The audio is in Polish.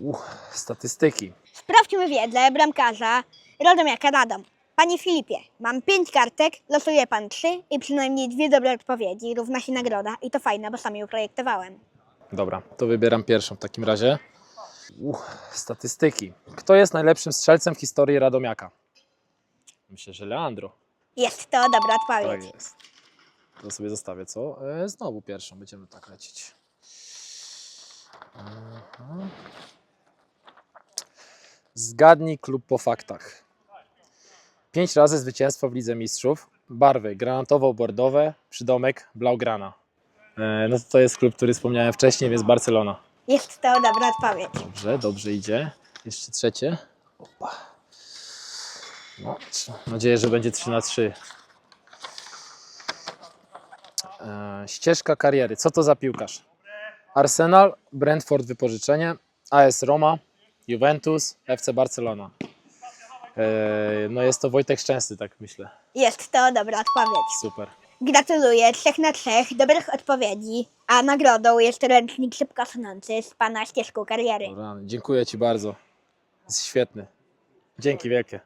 Uch, statystyki. Sprawdźmy wiedzę bramkarza Radomiaka Radom. Panie Filipie, mam pięć kartek, losuje pan trzy i przynajmniej dwie dobre odpowiedzi równa się nagroda i to fajne, bo sam ją projektowałem. Dobra, to wybieram pierwszą w takim razie. Uch, statystyki. Kto jest najlepszym strzelcem w historii Radomiaka? Myślę, że Leandro. Jest to dobra Tak odpowiedź. jest. To sobie zostawię, co? E, znowu pierwszą będziemy tak lecieć. Zgadnij klub po faktach. Pięć razy zwycięstwo w Lidze Mistrzów. Barwy granatowo-bordowe, przydomek blaugrana. E, no to, jest klub, który wspomniałem wcześniej, więc Barcelona. Jest to dobra odpowiedź. Dobrze, dobrze idzie. Jeszcze trzecie. Opa. No, mam nadzieję, że będzie 3 na 3. E, ścieżka kariery. Co to za piłkarz? Arsenal, Brentford wypożyczenie, AS Roma, Juventus, FC Barcelona. E, no jest to Wojtek Szczęsny, tak myślę. Jest to dobra odpowiedź. Super. Gratuluję trzech na trzech dobrych odpowiedzi, a nagrodą jest ręcznik szybko sunący z pana ścieżką kariery. Dobra, dziękuję Ci bardzo. Jest świetny. Dzięki wielkie.